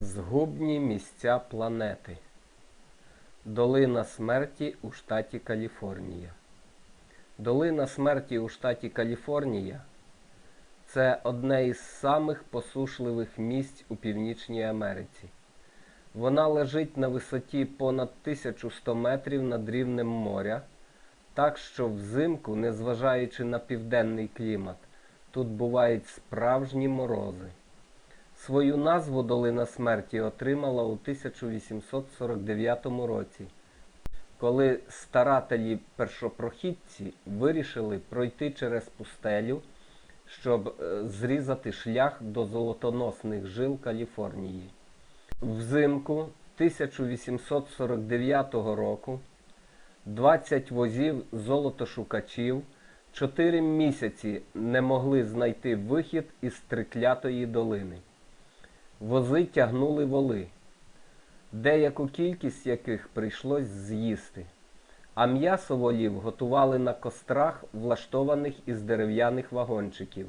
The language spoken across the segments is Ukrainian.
Згубні місця планети. Долина смерті у штаті Каліфорнія. Долина смерті у штаті Каліфорнія це одне із самих посушливих місць у Північній Америці. Вона лежить на висоті понад 1100 метрів над рівнем моря, так що взимку, незважаючи на південний клімат, тут бувають справжні морози. Свою назву Долина смерті отримала у 1849 році, коли старателі першопрохідці вирішили пройти через пустелю, щоб е, зрізати шлях до золотоносних жил Каліфорнії. Взимку 1849 року 20 возів золотошукачів 4 місяці не могли знайти вихід із триклятої долини. Вози тягнули воли, деяку кількість яких прийшлось з'їсти, а м'ясо волів готували на кострах, влаштованих із дерев'яних вагончиків.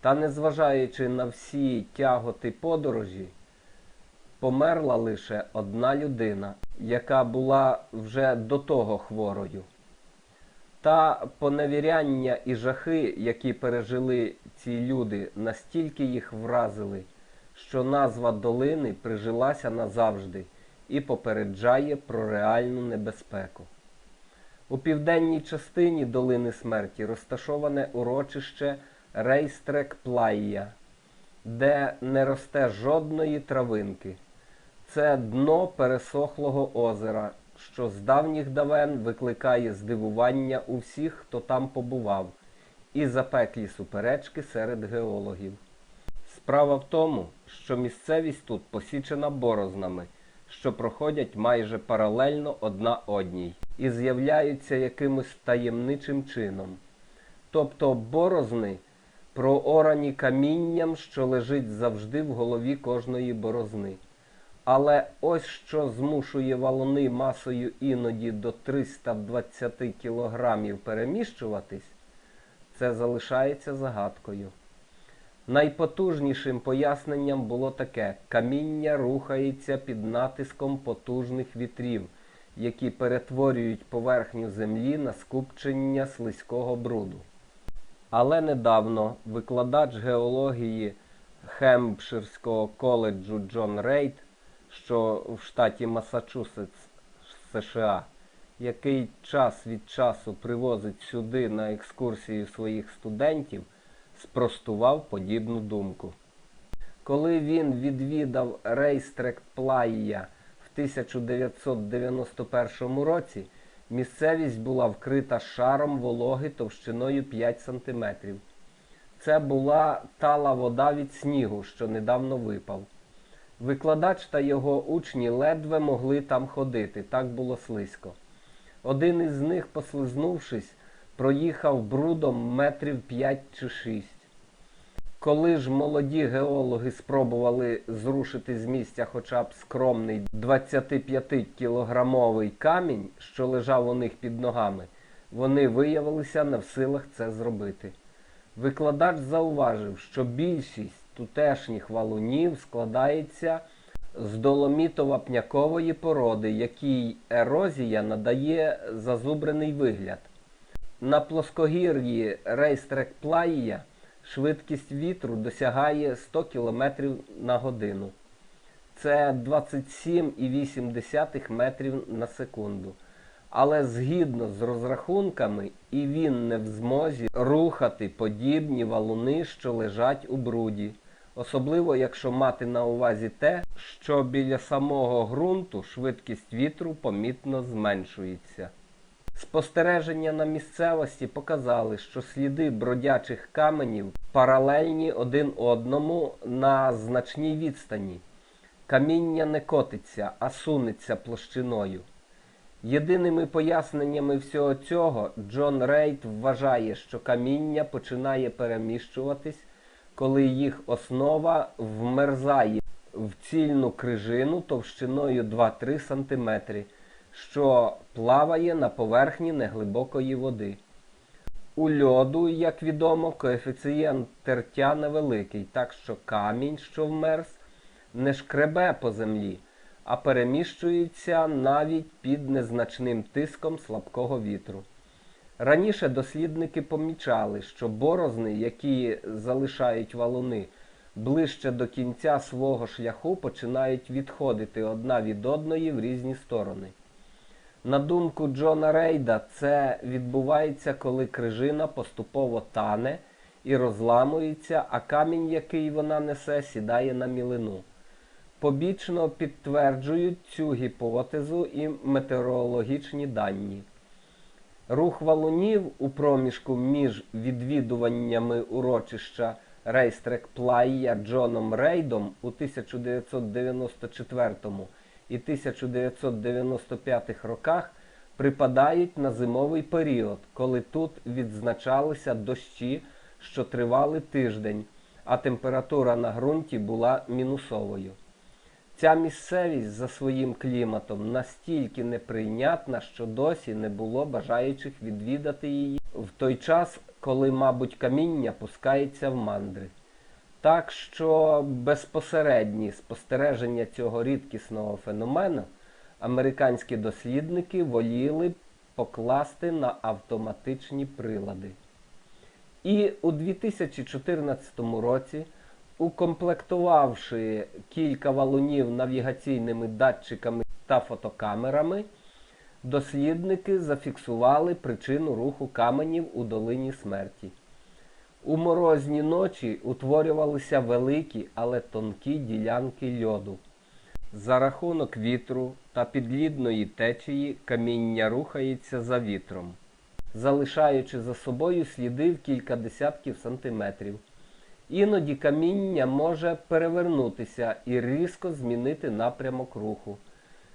Та незважаючи на всі тяготи подорожі, померла лише одна людина, яка була вже до того хворою. Та поневіряння і жахи, які пережили ці люди, настільки їх вразили, що назва долини прижилася назавжди і попереджає про реальну небезпеку. У південній частині долини смерті розташоване урочище Рейстрек Плайя, де не росте жодної травинки. Це дно пересохлого озера, що з давніх давен викликає здивування у всіх, хто там побував, і запеклі суперечки серед геологів. Справа в тому, що місцевість тут посічена борознами, що проходять майже паралельно одна одній і з'являються якимось таємничим чином. Тобто борозни проорані камінням, що лежить завжди в голові кожної борозни. Але ось що змушує валуни масою іноді до 320 кілограмів переміщуватись, це залишається загадкою. Найпотужнішим поясненням було таке: каміння рухається під натиском потужних вітрів, які перетворюють поверхню землі на скупчення слизького бруду. Але недавно викладач геології Хемпширського коледжу Джон Рейд, що в штаті Масачусетс, США, який час від часу привозить сюди на екскурсії своїх студентів, спростував подібну думку. Коли він відвідав рейстрект Плайя в 1991 році, місцевість була вкрита шаром вологи товщиною 5 см. Це була тала вода від снігу, що недавно випав. Викладач та його учні ледве могли там ходити, так було слизько. Один із них, послизнувшись, проїхав брудом метрів 5 чи 6. Коли ж молоді геологи спробували зрушити з місця хоча б скромний 25-кілограмовий камінь, що лежав у них під ногами, вони виявилися не в силах це зробити. Викладач зауважив, що більшість тутешніх валунів складається з доломітово-пнякової породи, якій ерозія надає зазубрений вигляд. На плоскогір'ї рейстрек Плаїя швидкість вітру досягає 100 км на годину. Це 27,8 метрів на секунду. Але згідно з розрахунками, і він не в змозі рухати подібні валуни, що лежать у бруді. Особливо, якщо мати на увазі те, що біля самого ґрунту швидкість вітру помітно зменшується. Спостереження на місцевості показали, що сліди бродячих каменів паралельні один одному на значній відстані. Каміння не котиться, а сунеться площиною. Єдиними поясненнями всього цього Джон Рейд вважає, що каміння починає переміщуватись, коли їх основа вмерзає в цільну крижину товщиною 2-3 см, що плаває на поверхні неглибокої води. У льоду, як відомо, коефіцієнт тертя невеликий, так що камінь, що вмерз, не шкребе по землі, а переміщується навіть під незначним тиском слабкого вітру. Раніше дослідники помічали, що борозни, які залишають валуни, ближче до кінця свого шляху починають відходити одна від одної в різні сторони. На думку Джона Рейда, це відбувається, коли крижина поступово тане і розламується, а камінь, який вона несе, сідає на мілину. Побічно підтверджують цю гіпотезу і метеорологічні дані. Рух валунів у проміжку між відвідуваннями урочища Рейстрек Плайя Джоном Рейдом у 1994 і 1995 роках припадають на зимовий період, коли тут відзначалися дощі, що тривали тиждень, а температура на ґрунті була мінусовою. Ця місцевість за своїм кліматом настільки неприйнятна, що досі не було бажаючих відвідати її в той час, коли, мабуть, каміння пускається в мандри. Так що безпосередні спостереження цього рідкісного феномену американські дослідники воліли покласти на автоматичні прилади. І у 2014 році, укомплектувавши кілька валунів навігаційними датчиками та фотокамерами, дослідники зафіксували причину руху каменів у долині смерті. У морозні ночі утворювалися великі, але тонкі ділянки льоду. За рахунок вітру та підлідної течії каміння рухається за вітром, залишаючи за собою сліди в кілька десятків сантиметрів. Іноді каміння може перевернутися і різко змінити напрямок руху.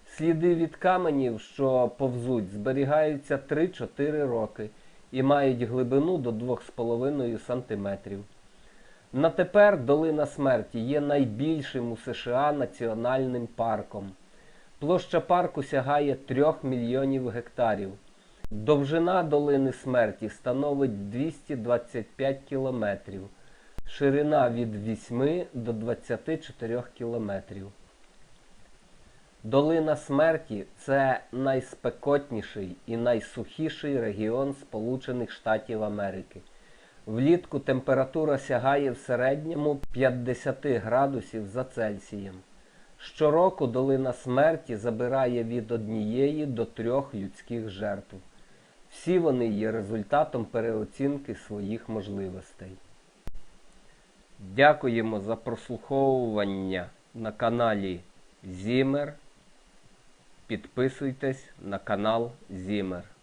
Сліди від каменів, що повзуть, зберігаються 3-4 роки і мають глибину до 2,5 см. На тепер долина смерті є найбільшим у США національним парком. Площа парку сягає 3 мільйонів гектарів. Довжина долини смерті становить 225 кілометрів, ширина від 8 до 24 кілометрів. Долина смерті це найспекотніший і найсухіший регіон Сполучених Штатів Америки. Влітку температура сягає в середньому 50 градусів за Цельсієм. Щороку долина смерті забирає від однієї до трьох людських жертв. Всі вони є результатом переоцінки своїх можливостей. Дякуємо за прослуховування на каналі Зімер. Підписуйтесь на канал Зімер.